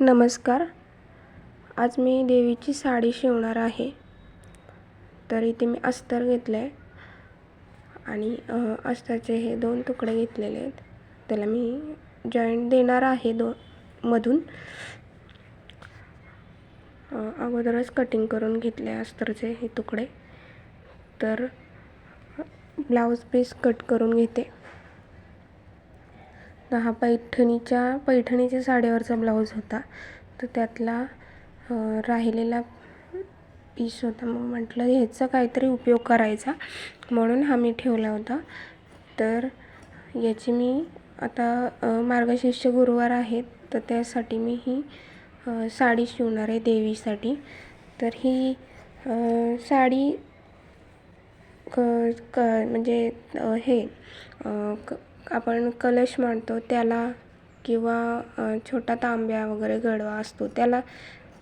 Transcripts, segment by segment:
नमस्कार. आज मी देवीची साडी शिवणार आहे. तर इथे मी अस्तर घेतलं आहे आणि अस्तरचे हे दोन तुकडे घेतलेले आहेत. त्याला मी जॉईंट देणार आहे दो मधून. अगोदरच कटिंग करून घेतले अस्तरचे हे तुकडे. तर ब्लाऊज पीस कट करून घेते. तर हा पैठणीच्या पैठणीच्या साडीवरचा ब्लाऊज होता. तर त्यातला राहिलेला पीस होता. मग म्हटलं ह्याचा काहीतरी उपयोग करायचा. म्हणून हा मी ठेवला होता. तर याची मी आता मार्गशीर्ष गुरुवार आहेत तर त्यासाठी मी ही साडी शिवणार आहे देवीसाठी. तर ही साडी क क म्हणजे हे क आपण कलश मांडतो त्याला किंवा छोटा तांब्या वगैरे गडवा असतो त्याला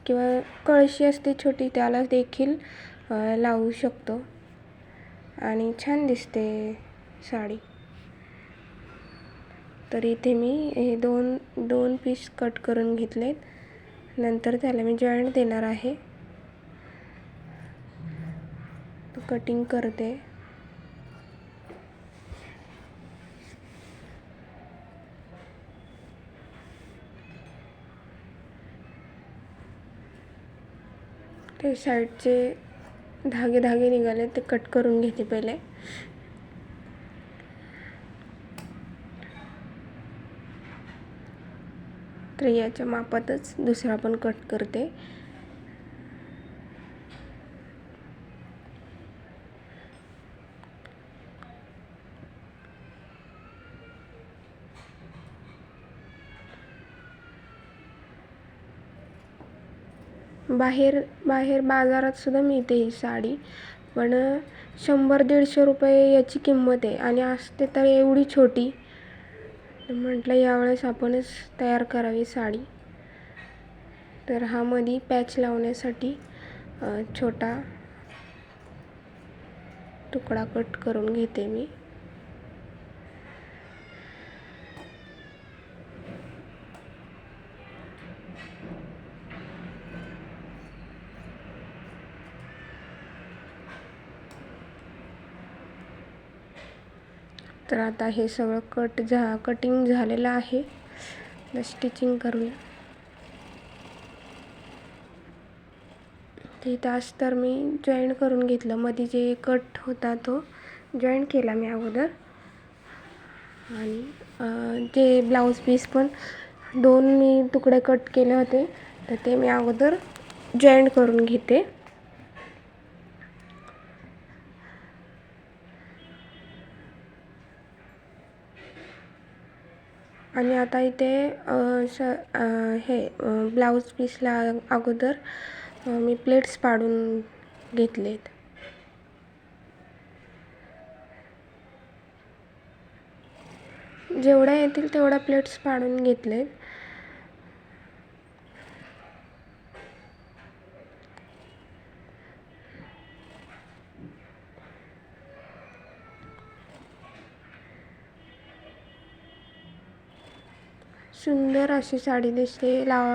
किंवा कळशी असते छोटी त्याला देखील लावू शकतो. आणि छान दिसते साडी. तर इथे मी हे दोन दोन पीस कट करून घेतलेत. नंतर त्याला मी जॉईंट देणार आहे. कटिंग करते. ते साईडचे धागे धागे निघाले ते कट करून घेते पहिले. तर याच्या मापातच दुसरा पण कट करते. बाहेर बाहेर बाजारात सुद्धा मिळते ही साडी. पण शंभर दीडशे रुपये याची किंमत आहे. आणि असते तर एवढी छोटी. म्हटलं यावेळेस आपणच तयार करावी साडी. तर हा मध्ये पॅच लावण्यासाठी छोटा तुकडा कट करून घेते मी. तर आता हे सगळं कट झा कटिंग झालेलं आहे. स्टिचिंग करूया. ते इथं तर मी जॉईन करून घेतलं. मध्ये जे कट होता तो जॉईन केला मी अगोदर. आणि जे ब्लाऊज पीस पण दोन मी तुकडे कट केले होते. तर ते मी अगोदर जॉईन करून घेते. आणि आता इथे स हे ब्लाऊज पीसला अगोदर मी प्लेट्स पाडून घेतलेत. जेवढ्या येतील तेवढ्या प्लेट्स पाडून घेतलेत. सुंदर अशी साडी दिसते. लावा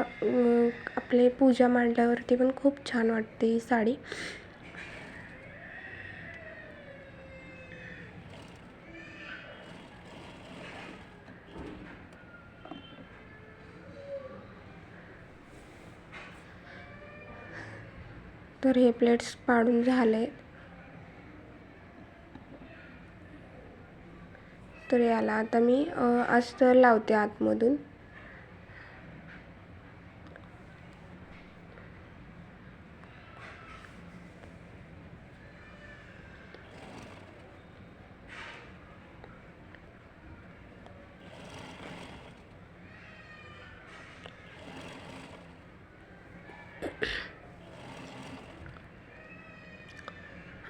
आपले पूजा मांडल्यावरती पण खूप छान वाटते ही साडी. तर हे प्लेट्स पाडून झाले. तर याला आता मी अस्तर लावते आतमधून.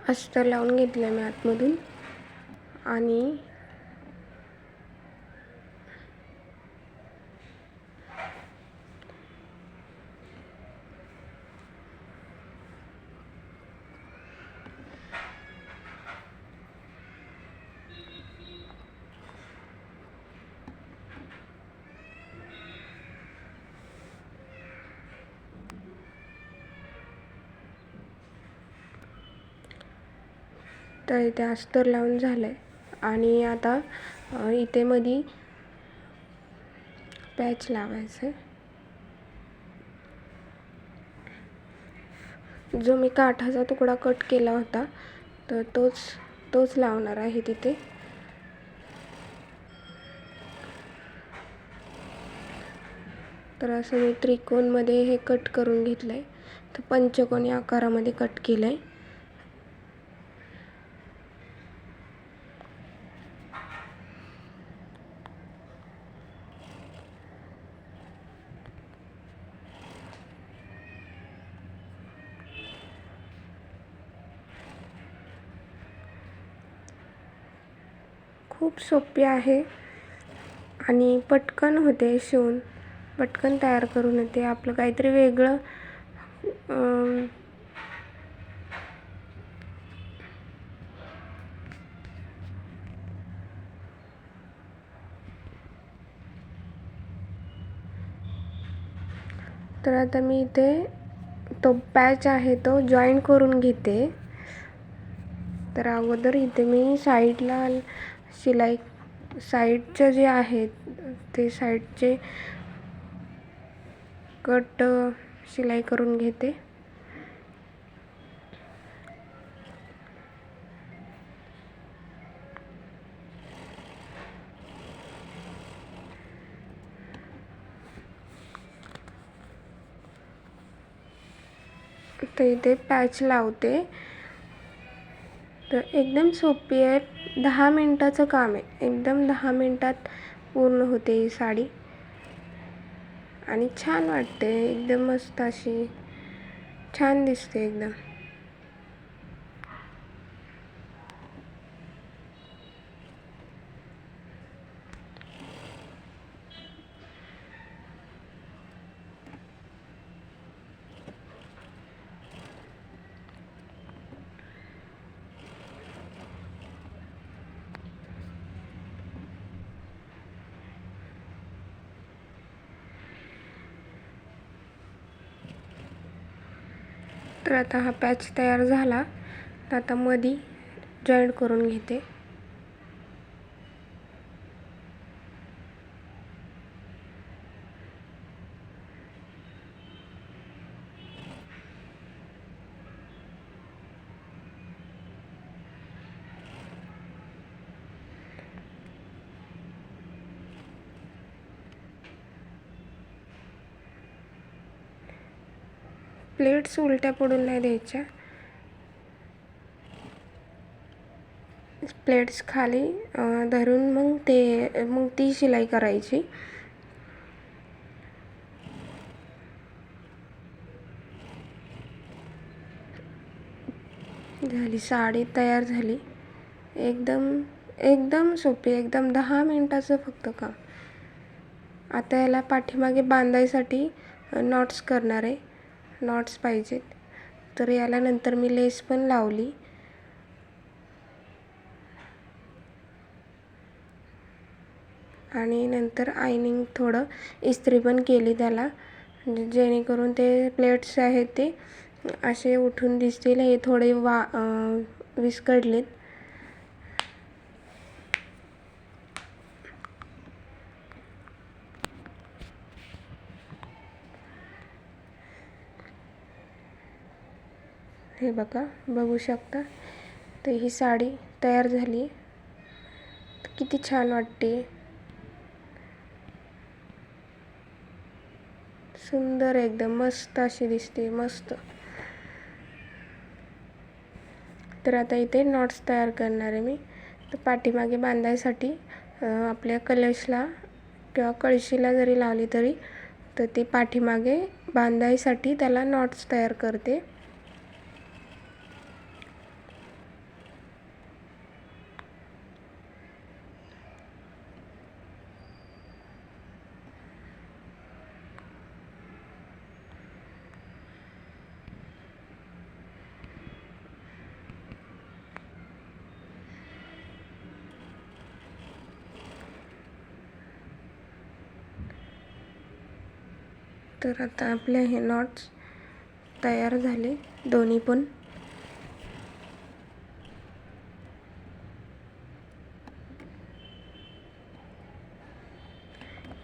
अस्तर लावून घेतलं मी आतमधून. आणि तर इथे अस्तर लावून झालं आहे आणि आता इथे मधी पॅच लावायचं आहे जो मी काठाचा तुकडा कट केला होता तर तोच तोच लावणार आहे तिथे. तर असं मी त्रिकोणमध्ये हे कट करून घेतलं आहे तर पंचकोनी आकारामध्ये कट केलं आहे खूप सोपी आहे. आणि पटकन होते शिवून. पटकन तयार करून येते. आपलं काहीतरी वेगळं तर आता मी इथे तो पॅच आहे तो जॉईन करून घेते. तर अगोदर इथे मी साईडला शिलाई साईडचं जे आहेत ते साईडचे कट शिलाई करून घेते. तर इथे पॅच लावते. तर एकदम सोपी आहे. दहा मिनटाचं काम आहे. एकदम दहा मिनटात पूर्ण होते ही साडी. आणि छान वाटते. एकदम मस्त अशी छान दिसते एकदम. तर आता हा पॅच तयार झाला. तर आता मधी जॉईंट करून घेते. प्लेट्स उलट्या पडून नाही द्यायच्या. प्लेट्स खाली धरून मग ते मग ती शिलाई करायची. झाली साडी तयार झाली. एकदम एकदम सोपी एकदम दहा मिनटाचं फक्त काम. आता याला पाठीमागे बांधायसाठी नॉट्स करणार आहे. नॉट्स पाहिजेत. तर याला नंतर मी लेस पण लावली. आणि नंतर आयनिंग थोडं इस्त्री पण केली त्याला. म्हणजे जेणेकरून ते प्लेट्स आहेत ते असे उठून दिसतील. हे थोडे वा विस्कडलेत हे बघा बघू शकता. तर ही साडी तयार झाली. किती छान वाटते. सुंदर एकदम मस्त अशी दिसते मस्त. तर आता इथे नॉट्स तयार करणार आहे मी. तर पाठीमागे बांधायसाठी आपल्या कलशला किंवा कळशीला जरी लावली तरी तर ती पाठीमागे बांधायसाठी त्याला नॉट्स तयार करते. तर आता आपले हे नॉट्स तयार झाले दोन्ही पण.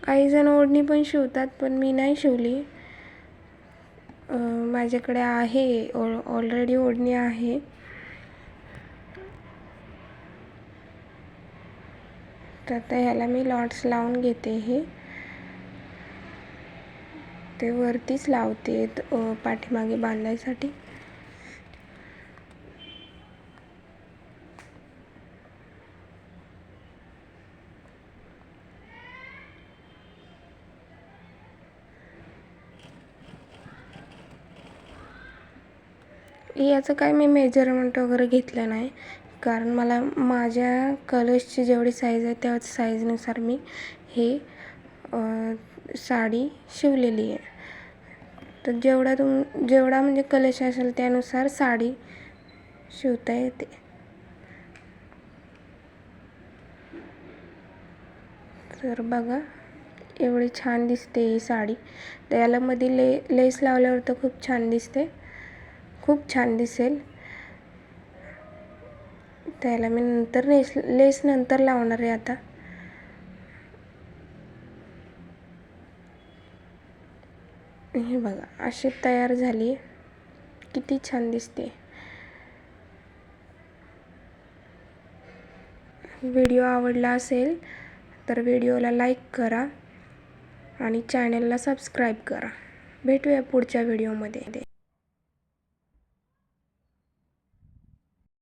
काही जण ओढणी पण शिवतात पण मी नाही शिवली. माझ्याकडे आहे ऑलरेडी ओढणी आहे. तर आता ह्याला मी लॉट्स लावून घेते हे. ते वरतीच लावते पाठीमागे बांधायसाठी. याचं काय मी मेजरमेंट वगैरे घेतलं नाही. कारण मला माझ्या कलर्सची जेवढी साईज आहे त्याच साईजनुसार मी हे साडी शिवलेली आहे. तर जेवढा तुम जेवढा म्हणजे कलश असेल त्यानुसार साडी शिवता येते. तर बघा एवढी छान दिसते ही साडी. तर याला मध्ये ले लेस लावल्यावर तर खूप छान दिसते. खूप छान दिसेल. त्याला मी नंतर लेस लेस नंतर लावणार आहे आता. हे बघा अशी तयार झाली. किती छान दिसते. व्हिडिओ आवडला असेल तर व्हिडिओला लाईक करा आणि चॅनलला सबस्क्राईब करा. भेटूया पुढच्या व्हिडिओमध्ये.